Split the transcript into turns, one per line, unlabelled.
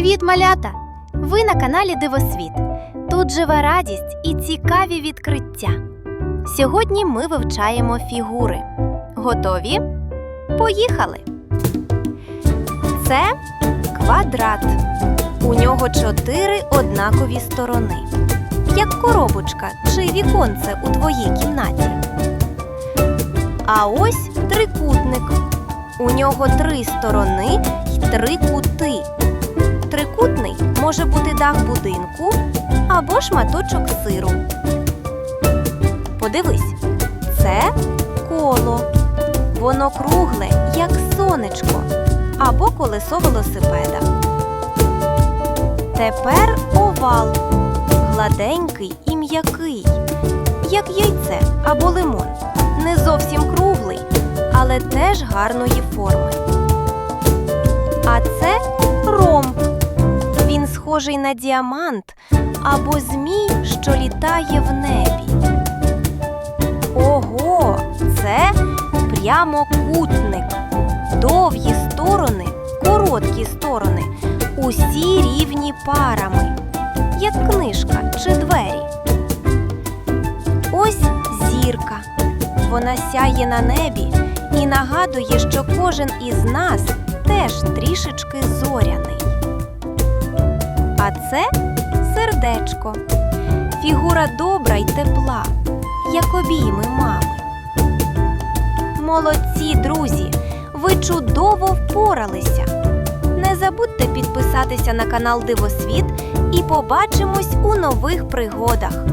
Привіт, малята! Ви на каналі Дивосвіт. Тут живе радість і цікаві відкриття. Сьогодні ми вивчаємо фігури. Готові? Поїхали! Це квадрат. У нього чотири однакові сторони. Як коробочка чи віконце у твоїй кімнаті. А ось трикутник. У нього три сторони й три кути. Трикутний може бути дах будинку або шматочок сиру. Подивись, це коло. Воно кругле, як сонечко або колесо велосипеда. Тепер овал гладенький і м'який, як яйце або лимон. Не зовсім круглий, але теж гарної форми. А це схожий на діамант або змій, що літає в небі. Ого, це прямокутник. Довгі сторони, короткі сторони, усі рівні парами, як книжка чи двері. Ось зірка. Вона сяє на небі і нагадує, що кожен із нас теж трішечки зоряний. А це сердечко. Фігура добра й тепла, як обійми мами. Молодці, друзі! Ви чудово впоралися. Не забудьте підписатися на канал Дивосвіт і побачимось у нових пригодах.